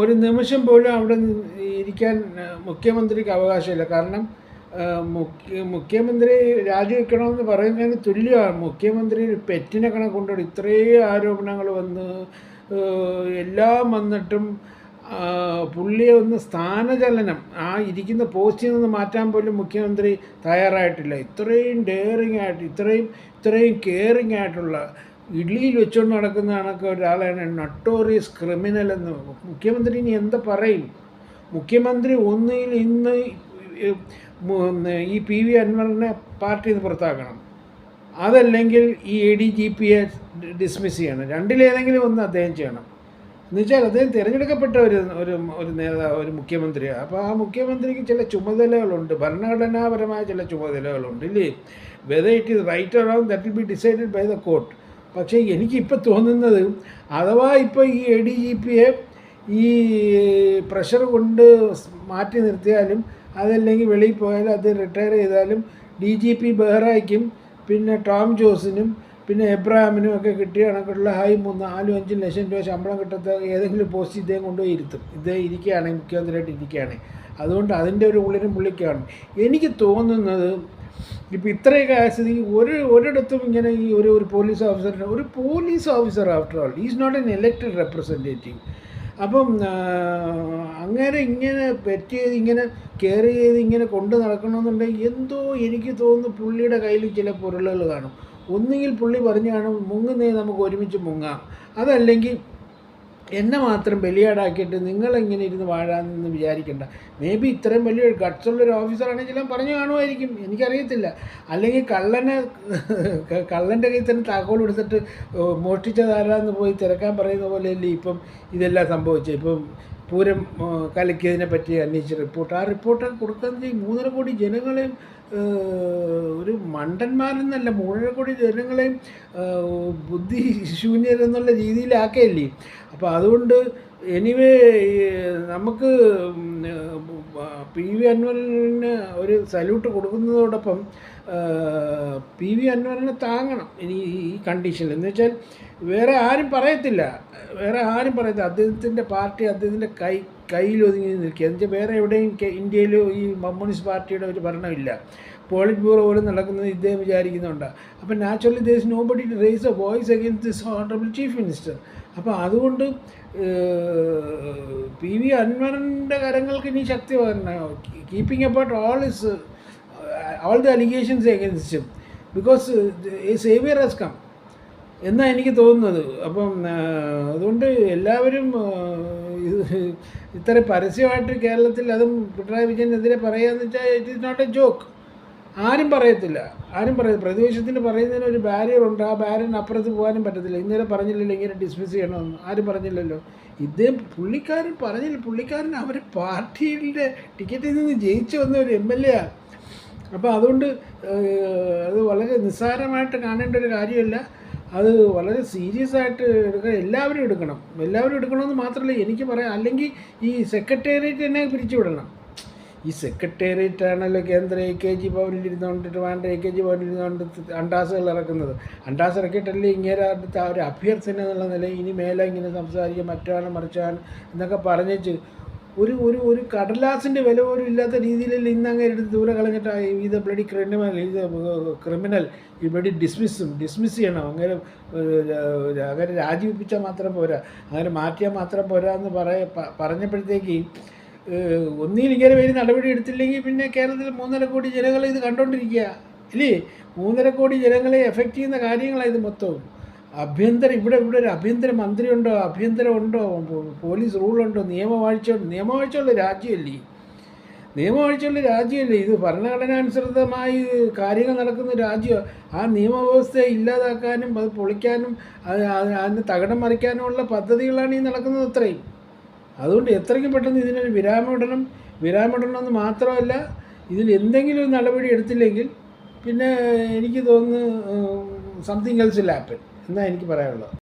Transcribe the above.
ഒരു നിമിഷം പോലും അവിടെ ഇരിക്കാൻ മുഖ്യമന്ത്രിക്ക് അവകാശമില്ല. കാരണം മുഖ്യ മുഖ്യമന്ത്രി രാജിവെക്കണമെന്ന് പറയുന്നതിന് തുല്യമാണ്. മുഖ്യമന്ത്രി പെറ്റിനെ കണക്ക് ഇത്രയും ആരോപണങ്ങൾ വന്ന് എല്ലാം വന്നിട്ടും പുള്ളിയെ ഒന്ന് സ്ഥാനചലനം ആ ഇരിക്കുന്ന പോസ്റ്റിൽ നിന്ന് മാറ്റാൻ പോലും മുഖ്യമന്ത്രി തയ്യാറായിട്ടില്ല. ഇത്രയും ഡെയറിങ് ആയിട്ട് ഇത്രയും ഇത്രയും കെയറിങ് ആയിട്ടുള്ള ഇഡ്ലിയിൽ വെച്ചുകൊണ്ട് നടക്കുന്ന കണക്ക് ഒരാളാണ് നട്ടോറിയസ് ക്രിമിനൽ എന്ന്. മുഖ്യമന്ത്രി ഇനി എന്താ പറയും? മുഖ്യമന്ത്രി ഒന്നിൽ ഇന്ന് ഈ പി വി അൻവറിനെ പാർട്ടിയിൽ നിന്ന് പുറത്താക്കണം. അതല്ലെങ്കിൽ ഈ എ ഡി ജി പിയെ ഡിസ്മിസ് ചെയ്യണം. രണ്ടിലേതെങ്കിലും ഒന്ന് അദ്ദേഹം ചെയ്യണം. എന്നുവെച്ചാൽ അദ്ദേഹം തിരഞ്ഞെടുക്കപ്പെട്ട ഒരു ഒരു ഒരു നേതാവ് ഒരു മുഖ്യമന്ത്രിയാണ് അപ്പോൾ ആ മുഖ്യമന്ത്രിക്ക് ചില ചുമതലകളുണ്ട്. ഭരണഘടനാപരമായ ചില ചുമതലകളുണ്ട് ഇല്ലേ? Whether it right around that will be decided by the court പക്ഷേ എനിക്കിപ്പോൾ തോന്നുന്നത് അഥവാ ഇപ്പോൾ ഈ എ ഡി ജി പിയെ ഈ പ്രഷർ കൊണ്ട് മാറ്റി നിർത്തിയാലും അതല്ലെങ്കിൽ വെളിയിൽ പോയാലും അത് റിട്ടയർ ചെയ്താലും ഡി ജി പി ബെഹ്റയ്ക്കും പിന്നെ ടോം ജോസിനും പിന്നെ എബ്രാമിനും ഒക്കെ കിട്ടിയ കണക്കുള്ള ഹൈ മൂന്ന് നാലും അഞ്ചും ലക്ഷം രൂപ ശമ്പളം കിട്ടാത്ത ഏതെങ്കിലും പോസ്റ്റ് ഇദ്ദേഹം കൊണ്ടുപോയി ഇരുത്തും. ഇദ്ദേഹം ഇരിക്കുകയാണെങ്കിൽ മുഖ്യമന്ത്രിയായിട്ട് ഇരിക്കുകയാണെങ്കിൽ അതുകൊണ്ട് അതിന്റെ ഒരു ഉള്ളിലും പുള്ളിക്കാണ്. എനിക്ക് തോന്നുന്നത് ഇപ്പോൾ ഇത്രയൊക്കെ ആയ സ്ഥിതിക്ക് ഒരു ഒരിടത്തും ഇങ്ങനെ ഈ ഒരു ഒരു പോലീസ് ഓഫീസറിന് ഒരു police officer after all is not an elected representative അപ്പം അങ്ങനെ ഇങ്ങനെ പറ്റിയത് ഇങ്ങനെ കെയർ ചെയ്ത് ഇങ്ങനെ കൊണ്ട് നടക്കണമെന്നുണ്ടെങ്കിൽ എന്തോ എനിക്ക് തോന്നുന്നു പുള്ളിയുടെ കയ്യിൽ ചില പൊരുളുകൾ കാണും. ഒന്നുകിൽ പുള്ളി പറഞ്ഞു കാണും മുങ്ങുന്നേ നമുക്ക് ഒരുമിച്ച് മുങ്ങാം. അതല്ലെങ്കിൽ എന്നെ മാത്രം ബലിയാടാക്കിയിട്ട് നിങ്ങളെങ്ങനെ ഇരുന്ന് വാഴാമെന്ന് വിചാരിക്കേണ്ട. മേ ബി ഇത്രയും വലിയ ഗട്ട്സുള്ളൊരു ഓഫീസറാണെങ്കിൽ പറഞ്ഞു കാണുമായിരിക്കും. എനിക്കറിയത്തില്ല. അല്ലെങ്കിൽ കള്ളനെ കള്ളന്റെ കയ്യിൽ തന്നെ താക്കോൽ എടുത്തിട്ട് മോഷ്ടിച്ചതാരാന്ന് പോയി തിരക്കാൻ പറയുന്ന പോലെയല്ലേ ഇപ്പം ഇതെല്ലാം സംഭവിച്ചത്. ഇപ്പം പൂരം കലക്കിയതിനെ പറ്റി അന്വേഷിച്ച റിപ്പോർട്ട് ആ റിപ്പോർട്ട് കൊടുക്കുന്നത് ഈ മൂന്നര കോടി ജനങ്ങളെയും ഒരു മണ്ടന്മാരെന്നല്ല മൂന്നര കോടി ജനങ്ങളെയും ബുദ്ധി ശൂന്യരെന്നുള്ള രീതിയിലാക്കിയല്ലേ അപ്പോൾ അതുകൊണ്ട് എനിവേ നമുക്ക് പി വി അൻവറിന് ഒരു സല്യൂട്ട് കൊടുക്കുന്നതോടൊപ്പം പി വി അൻവറിനെ താങ്ങണം ഇനി ഈ കണ്ടീഷനിൽ എന്ന് വെച്ചാൽ വേറെ ആരും പറയത്തില്ല. വേറെ ആരും പറയത്തില്ല. അദ്ദേഹത്തിന്റെ പാർട്ടി അദ്ദേഹത്തിന്റെ കൈ കയ്യിൽ ഒതുങ്ങി നിൽക്കുക. എന്നുവെച്ചാൽ വേറെ എവിടെയും ഇന്ത്യയിൽ ഈ കമ്മ്യൂണിസ്റ്റ് പാർട്ടിയുടെ ഒരു ഭരണമില്ല. പോളിറ്റ് ബ്യൂറോ പോലും നടക്കുന്നത് ഇദ്ദേഹം വിചാരിക്കുന്നുണ്ട്. അപ്പം naturally does nobody raise a voice against this honourable chief minister അപ്പോൾ അതുകൊണ്ട് പി വി അൻവറിന്റെ കരങ്ങൾക്ക് ഇനി ശക്തി keeping about all is all the allegations എഗൻസ്റ്റും because saviour has come എന്നാണ് എനിക്ക് തോന്നുന്നത്. അപ്പം അതുകൊണ്ട് എല്ലാവരും ഇത് ഇത്ര പരസ്യമായിട്ട് കേരളത്തിൽ അതും പിണറായി വിജയനെതിരെ പറയുകയെന്ന് വെച്ചാൽ it is not a joke ആരും പറയത്തില്ല. ആരും പറയത്തില്ല. പ്രതിപക്ഷത്തിന് പറയുന്നതിന് ഒരു ബാരിയർ ഉണ്ട്. ആ ബാരിയറിന് അപ്പുറത്ത് പോകാനും പറ്റത്തില്ല. ഇന്നലെ പറഞ്ഞില്ലല്ലോ ഇങ്ങനെ ഡിസ്മിസ് ചെയ്യണമെന്ന്. ആരും പറഞ്ഞില്ലല്ലോ. ഇദ്ദേഹം പുള്ളിക്കാരൻ പറഞ്ഞില്ല. പുള്ളിക്കാരൻ അവരെ പാർട്ടിയുടെ ടിക്കറ്റിൽ നിന്ന് ജയിച്ചു വന്ന ഒരു എം എൽ എ ആണ് അപ്പോൾ അതുകൊണ്ട് അത് വളരെ നിസ്സാരമായിട്ട് കാണേണ്ട ഒരു കാര്യമല്ല. അത് വളരെ സീരിയസ് ആയിട്ട് എടുക്കണം എല്ലാവരും എടുക്കണം. എല്ലാവരും എടുക്കണമെന്ന് മാത്രമല്ല എനിക്ക് പറയാം അല്ലെങ്കിൽ ഈ സെക്രട്ടേറിയറ്റ് തന്നെ പിരിച്ചുവിടണം. ഈ സെക്രട്ടേറിയറ്റ് ആണല്ലോ കേന്ദ്ര എ കെ ജി ഭവനിൽ ഇരുന്നുകൊണ്ടിട്ട് വേണ്ട എ കെ ജി ഭവനിൽ ഇരുന്നുകൊണ്ട് അണ്ടാസുകൾ ഇറക്കുന്നത്. അണ്ടാസ് ഇറക്കിയിട്ടല്ലേ ഇങ്ങനെ അടുത്ത ഒരു അഭ്യർത്ഥന എന്നുള്ള നിലയിൽ ഇനി മേലെ ഇങ്ങനെ സംസാരിക്കുക മറ്റാണ് മറിച്ചാണ് എന്നൊക്കെ പറഞ്ഞിട്ട് ഒരു ഒരു ഒരു കടലാസിന്റെ വില പോലും ഇല്ലാത്ത രീതിയിൽ ഇന്ന് അങ്ങനെ എടുത്ത് ദൂരെ കളഞ്ഞിട്ട് ഇത് ബ്ലഡി ക്രിമിനൽ ഇത് ക്രിമിനൽ ഇവിടെ ഡിസ്മിസ്സും ഡിസ്മിസും ഡിസ്മിസ് ചെയ്യണം. അങ്ങനെ അങ്ങനെ രാജിവെപ്പിച്ചാൽ മാത്രം പോരാ. അങ്ങനെ മാറ്റിയാൽ മാത്രം പോരാ എന്ന് പറയ പറഞ്ഞപ്പോഴത്തേക്ക് ഒന്നിൽ ഇങ്ങനെ പേര് നടപടി എടുത്തില്ലെങ്കിൽ പിന്നെ കേരളത്തിൽ മൂന്നര കോടി ജനങ്ങൾ ഇത് കണ്ടുകൊണ്ടിരിക്കുക ഇല്ലേ? മൂന്നര കോടി ജനങ്ങളെ എഫക്റ്റ് ചെയ്യുന്ന കാര്യങ്ങളാണ് ഇത് മൊത്തവും അഭ്യന്തര ഇവിടെ ഇവിടെ ഒരു ആഭ്യന്തര മന്ത്രിയുണ്ടോ? ആഭ്യന്തരം ഉണ്ടോ? പോലീസ് റൂളുണ്ടോ? നിയമവാഴ്ച നിയമവാഴ്ചയുള്ള രാജ്യമല്ലേ? നിയമവാഴ്ചയുള്ള രാജ്യമല്ലേ? ഇത് ഭരണഘടനാനുസൃതമായി കാര്യങ്ങൾ നടക്കുന്ന രാജ്യം ആ നിയമവ്യവസ്ഥയെ ഇല്ലാതാക്കാനും അത് പൊളിക്കാനും അതിന് തകടം മറിക്കാനുമുള്ള പദ്ധതികളാണ് ഈ നടക്കുന്നത് അത്രയും. അതുകൊണ്ട് എത്രയ്ക്കും പെട്ടെന്ന് ഇതിനൊരു വിരാമം ഇടണം എന്ന് മാത്രമല്ല ഇതിൽ എന്തെങ്കിലും ഒരു നടപടി എടുത്തില്ലെങ്കിൽ പിന്നെ എനിക്ക് തോന്നുന്നു സംതിങ് എൽസ് വിൽ ഹാപ്പൻ എന്നാണ് എനിക്ക് പറയാനുള്ളത്.